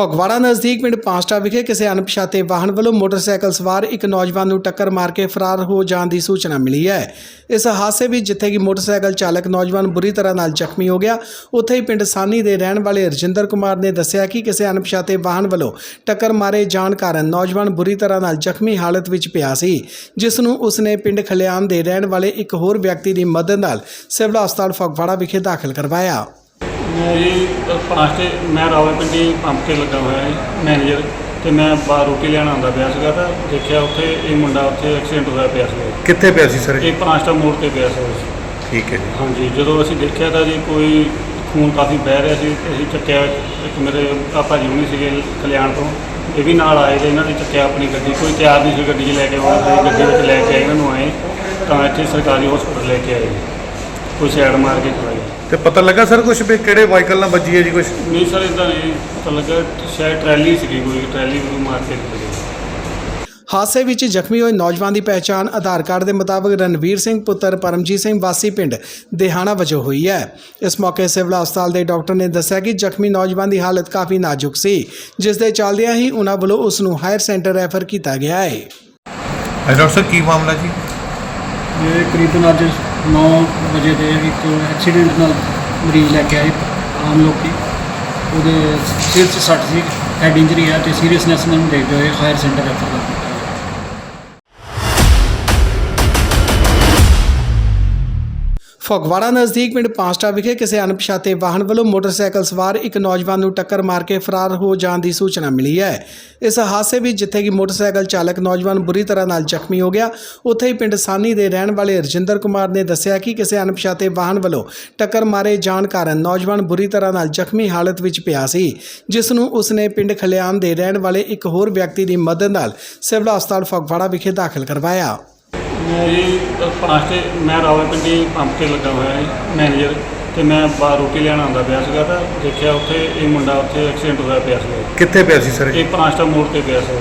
ਫਗਵਾੜਾ ਨਜ਼ਦੀਕ ਪਿੰਡ ਪਾਂਸਟਾ ਵਿਖੇ ਕਿਸੇ ਅਣਪਛਾਤੇ ਵਾਹਨ ਵੱਲੋਂ ਮੋਟਰਸਾਈਕਲ ਸਵਾਰ ਇੱਕ ਨੌਜਵਾਨ ਨੂੰ ਟੱਕਰ ਮਾਰ ਕੇ ਫਰਾਰ ਹੋ ਜਾਣ ਦੀ ਸੂਚਨਾ ਮਿਲੀ ਹੈ। ਇਸ ਹਾਦਸੇ ਵਿੱਚ ਜਿੱਥੇ ਕਿ ਮੋਟਰਸਾਈਕਲ ਚਾਲਕ ਨੌਜਵਾਨ ਬੁਰੀ ਤਰ੍ਹਾਂ ਨਾਲ ਜ਼ਖਮੀ ਹੋ ਗਿਆ, ਉੱਥੇ ਹੀ ਪਿੰਡ ਸਾਨੀ ਦੇ ਰਹਿਣ ਵਾਲੇ ਰਜਿੰਦਰ ਕੁਮਾਰ ਨੇ ਦੱਸਿਆ ਕਿ ਕਿਸੇ ਅਣਪਛਾਤੇ ਵਾਹਨ ਵੱਲੋਂ ਟੱਕਰ ਮਾਰੇ ਜਾਣ ਕਾਰਨ ਨੌਜਵਾਨ ਬੁਰੀ ਤਰ੍ਹਾਂ ਨਾਲ ਜ਼ਖਮੀ ਹਾਲਤ ਵਿੱਚ ਪਿਆ ਸੀ, ਜਿਸ ਨੂੰ ਉਸਨੇ ਪਿੰਡ ਖਲਿਆਣ ਦੇ ਰਹਿਣ ਵਾਲੇ ਇੱਕ ਹੋਰ ਵਿਅਕਤੀ ਦੀ ਮਦਦ ਨਾਲ ਸਿਵਲ ਹਸਪਤਾਲ ਫਗਵਾੜਾ ਵਿਖੇ ਦਾਖਲ ਕਰਵਾਇਆ। ਮੇਰੀ ਪਾਸ ਤੇ ਮੈਂ ਰਾਵਲਪਿੰਡੀ ਪੰਪ ਤੇ ਲੱਗਾ ਹੋਇਆ ਹੈ ਮੈਨੇਜਰ ਤੇ ਮੈਂ ਬਾਹਰ ਰੋਟੀ ਲੈਣ ਆਉਂਦਾ ਪਿਆ ਸੀਗਾ ਤਾਂ ਦੇਖਿਆ ਉੱਥੇ ਇਹ ਮੁੰਡਾ ਉੱਥੇ ਐਕਸੀਡੈਂਟ ਹੋਇਆ ਪਿਆ ਸੀ ਕਿੱਥੇ ਪਿਆ ਸੀ ਸਰ ਇਹ? ਪਰਾਂਸਟਾ ਮੋੜ ਤੇ ਪਿਆ ਸੀ ਠੀਕ ਹੈ ਜੀ। ਹਾਂਜੀ ਜਦੋਂ ਅਸੀਂ ਦੇਖਿਆ ਤਾਂ ਜੀ ਕੋਈ ਖੂਨ ਕਾਫੀ ਵਹਿ ਰਿਹਾ ਸੀ ਤੇ ਅਸੀਂ ਚੱਕਿਆ ਇੱਕ ਮੇਰੇ ਪਾਪਾ ਜੀ ਹੁਣੀ ਸੀਗੇ ਕਲਿਆਣ ਤੋਂ ਇਹ ਵੀ ਨਾਲ ਆਏ ਤੇ ਇਹਨਾਂ ਨੇ ਚੱਕਿਆ ਆਪਣੀ ਗੱਡੀ ਕੋਈ ਤਿਆਰ ਨਹੀਂ ਸੀ ਗੱਡੀ 'ਚ ਲੈ ਕੇ ਆਉਣਾ ਤੇ ਗੱਡੀ ਵਿੱਚ ਲੈ ਕੇ ਆਏ ਇਹਨਾਂ ਨੂੰ ਆਏ ਤਾਂ ਇੱਥੇ ਸਰਕਾਰੀ ਹਸਪਤਾਲ ਲੈ ਕੇ ਆਏ। ਕੋਈ ਸਾਈਡ ਮਾਰ ਕੇ ਗਿਆ ਤੇ ਪਤਾ ਲੱਗਾ ਸਰ ਕੁਝ ਵੀ ਕਿਹੜੇ ਵਾਹੀਕਲ ਨਾਲ ਵੱਜੀ ਹੈ ਜੀ ਕੁਝ ਨਹੀਂ ਸਰ ਇਦਾਂ ਨਹੀਂ। ਪਤਾ ਲੱਗਾ ਸ਼ਾਇਦ ਟਰੈਲੀ ਸੀਗੀ ਕੋਈ ਟਰੈਲੀ ਨੂੰ ਮਾਰ ਕੇ ਗਏ ਹਾਦਸੇ ਵਿੱਚ ਜ਼ਖਮੀ ਹੋਏ ਨੌਜਵਾਨ ਦੀ ਪਹਿਚਾਣ ਆਧਾਰ ਕਾਰਡ ਦੇ ਮੁਤਾਬਕ ਰਣਵੀਰ ਸਿੰਘ ਪੁੱਤਰ ਪਰਮਜੀਤ ਸਿੰਘ ਵਾਸੀ ਪਿੰਡ ਦੇਹਾਣਾ ਵਜੋਂ ਹੋਈ ਹੈ। ਇਸ ਮੌਕੇ ਸਿਵਲ ਹਸਪਤਾਲ ਦੇ ਡਾਕਟਰ ਨੇ ਦੱਸਿਆ ਕਿ ਜ਼ਖਮੀ ਨੌਜਵਾਨ ਦੀ ਹਾਲਤ ਕਾਫੀ ਨਾਜ਼ੁਕ ਸੀ ਜਿਸ ਦੇ ਚੱਲਦਿਆਂ ਹੀ ਉਹਨਾਂ ਵੱਲੋਂ ਉਸ ਨੂੰ ਹਾਇਰ ਸੈਂਟਰ ਰੈਫਰ ਕੀਤਾ ਗਿਆ ਹੈ। ਹਾਂ ਡਾਕਟਰ ਸਰ ਕੀ ਮਾਮਲਾ ਜੀ? ਇਹ ਕਰੀਬਨ ਅੱਜ 9 ਵਜੇ ਦੇ ਇੱਕ ਐਕਸੀਡੈਂਟ ਨਾਲ ਮਰੀਜ਼ ਲੈ ਕੇ ਆਏ ਆਮ ਲੋਕੀ। ਉਹਦੇ ਸਿਰ 'ਚ ਸੱਟ ਸੀ ਹੈਡ ਇੰਜਰੀ ਆ ਤੇ ਸੀਰੀਅਸਨੈਸ ਨੂੰ ਦੇਖਦੇ ਹੋਏ ਹਾਇਰ ਸੈਂਟਰ ਰੈਫਰ ਕਰ ਦਿੱਤਾ ਫਗਵਾੜਾ ਨਜ਼ਦੀਕ ਪਿੰਡ ਪਾਂਸਟਾ ਵਿਖੇ ਕਿਸੇ ਅਣਪਛਾਤੇ ਵਾਹਨ ਵੱਲੋਂ ਮੋਟਰਸਾਈਕਲ ਸਵਾਰ ਇੱਕ ਨੌਜਵਾਨ ਨੂੰ ਟੱਕਰ ਮਾਰ ਕੇ ਫਰਾਰ ਹੋ ਜਾਣ ਦੀ ਸੂਚਨਾ ਮਿਲੀ ਹੈ। ਇਸ ਹਾਦਸੇ ਵਿੱਚ ਜਿੱਥੇ ਕਿ ਮੋਟਰਸਾਈਕਲ ਚਾਲਕ ਨੌਜਵਾਨ ਬੁਰੀ ਤਰ੍ਹਾਂ ਨਾਲ ਜ਼ਖਮੀ ਹੋ ਗਿਆ, ਉੱਥੇ ਹੀ ਪਿੰਡ ਸਾਨੀ ਦੇ ਰਹਿਣ ਵਾਲੇ ਰਜਿੰਦਰ ਕੁਮਾਰ ਨੇ ਦੱਸਿਆ ਕਿ ਕਿਸੇ ਅਣਪਛਾਤੇ ਵਾਹਨ ਵੱਲੋਂ ਟੱਕਰ ਮਾਰੇ ਜਾਣ ਕਾਰਨ ਨੌਜਵਾਨ ਬੁਰੀ ਤਰ੍ਹਾਂ ਨਾਲ ਜ਼ਖਮੀ ਹਾਲਤ ਵਿੱਚ ਪਿਆ ਸੀ, ਜਿਸ ਨੂੰ ਉਸਨੇ ਪਿੰਡ ਖਲਿਆਣ ਦੇ ਰਹਿਣ ਵਾਲੇ ਇੱਕ ਹੋਰ ਵਿਅਕਤੀ ਦੀ ਮਦਦ ਨਾਲ ਸਿਵਲ ਹਸਪਤਾਲ ਫਗਵਾੜਾ ਵਿਖੇ ਦਾਖਲ ਕਰਵਾਇਆ। ਮੇਰੀ ਪਾਸ ਤੇ ਮੈਂ ਰਾਵਲਪਿੰਡੀ ਪੰਪ ਤੇ ਲੱਗਾ ਹੋਇਆ ਹੈ ਮੈਨੇਜਰ ਤੇ ਮੈਂ ਬਾਹਰ ਰੋਟੀ ਲੈਣ ਆਉਂਦਾ ਪਿਆ ਸੀਗਾ ਤਾਂ ਦੇਖਿਆ ਉੱਥੇ ਇਹ ਮੁੰਡਾ ਉੱਥੇ ਐਕਸੀਡੈਂਟ ਹੋਇਆ ਪਿਆ ਸੀ ਕਿੱਥੇ ਪਿਆ ਸੀ ਸਰ ਇਹ? ਪਰਾਂਸਟਾ ਮੋੜ ਤੇ ਪਿਆ ਸੀ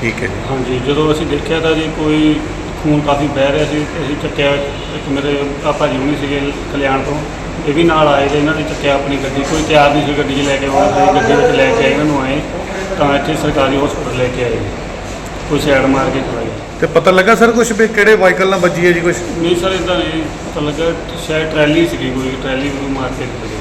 ਠੀਕ ਹੈ ਹਾਂਜੀ ਜਦੋਂ ਅਸੀਂ ਦੇਖਿਆ ਤਾਂ ਜੀ ਕੋਈ ਖੂਨ ਕਾਫੀ ਵਹਿ ਰਿਹਾ ਸੀ ਤੇ ਅਸੀਂ ਚੱਕਿਆ ਇੱਕ ਮੇਰੇ ਪਾਪਾ ਜੀ ਹੁਣੀ ਸੀਗੇ ਕਲਿਆਣ ਤੋਂ ਇਹ ਵੀ ਨਾਲ ਆਏ ਤੇ ਇਹਨਾਂ ਨੇ ਚੱਕਿਆ ਆਪਣੀ ਗੱਡੀ ਕੋਈ ਤਿਆਰ ਨਹੀਂ ਸੀ ਗੱਡੀ 'ਚ ਲੈ ਕੇ ਆਉਣਾ ਤੇ ਗੱਡੀ ਵਿੱਚ ਲੈ ਕੇ ਆਏ ਇਹਨਾਂ ਨੂੰ ਆਏ ਤਾਂ ਇੱਥੇ ਸਰਕਾਰੀ ਹਸਪਤਾਲ ਲੈ ਕੇ ਆਏ। ਕੋਈ ਸਾਈਡ ਮਾਰ ਕੇ ਗਿਆ। ਤੇ ਪਤਾ ਲੱਗਾ ਸਰ ਕੁਝ ਵੀ ਕਿਹੜੇ ਵਾਹੀਕਲ ਨਾਲ ਵੱਜੀ ਹੈ ਜੀ ਕੁਝ ਨਹੀਂ ਸਰ ਇਦਾਂ ਨਹੀਂ। ਪਤਾ ਲੱਗਾ ਸ਼ਾਇਦ ਟਰੈਲੀ ਸੀਗੀ ਕੋਈ ਟਰੈਲੀ ਨੂੰ ਮਾਰ ਕੇ ਗਏ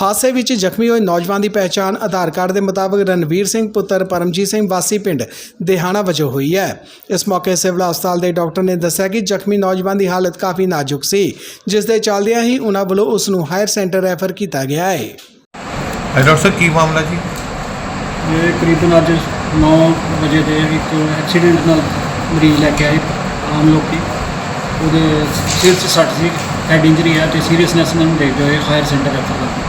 ਹਾਦਸੇ ਵਿੱਚ ਜ਼ਖਮੀ ਹੋਏ ਨੌਜਵਾਨ ਦੀ ਪਹਿਚਾਣ ਆਧਾਰ ਕਾਰਡ ਦੇ ਮੁਤਾਬਕ ਰਣਵੀਰ ਸਿੰਘ ਪੁੱਤਰ ਪਰਮਜੀਤ ਸਿੰਘ ਵਾਸੀ ਪਿੰਡ ਦੇਹਾਣਾ ਵਜੋਂ ਹੋਈ ਹੈ। ਇਸ ਮੌਕੇ ਸਿਵਲ ਹਸਪਤਾਲ ਦੇ ਡਾਕਟਰ ਨੇ ਦੱਸਿਆ ਕਿ ਜ਼ਖਮੀ ਨੌਜਵਾਨ ਦੀ ਹਾਲਤ ਕਾਫੀ ਨਾਜ਼ੁਕ ਸੀ ਜਿਸ ਦੇ ਚੱਲਦਿਆਂ ਹੀ ਉਹਨਾਂ ਵੱਲੋਂ ਉਸ ਨੂੰ ਹਾਇਰ ਸੈਂਟਰ ਰੈਫਰ ਕੀਤਾ ਗਿਆ ਹੈ। ਹਾਂ ਡਾਕਟਰ ਸਰ ਕੀ ਮਾਮਲਾ ਜੀ? ਇਹ ਕਰੀਬਨ ਅੱਜ 9 ਵਜੇ ਦੇ ਇੱਕ ਐਕਸੀਡੈਂਟ ਨਾਲ ਮਰੀਜ਼ ਲੈ ਕੇ ਆਏ ਆਮ ਲੋਕੀ। ਉਹਦੇ ਸਿਰ 'ਚ ਸੱਟ ਸੀ ਹੈਡ ਇੰਜਰੀ ਆ ਤੇ ਸੀਰੀਅਸਨੈਸ ਨੂੰ ਦੇਖਦੇ ਹੋਏ ਹਾਇਰ ਸੈਂਟਰ ਰੈਫਰ ਕਰ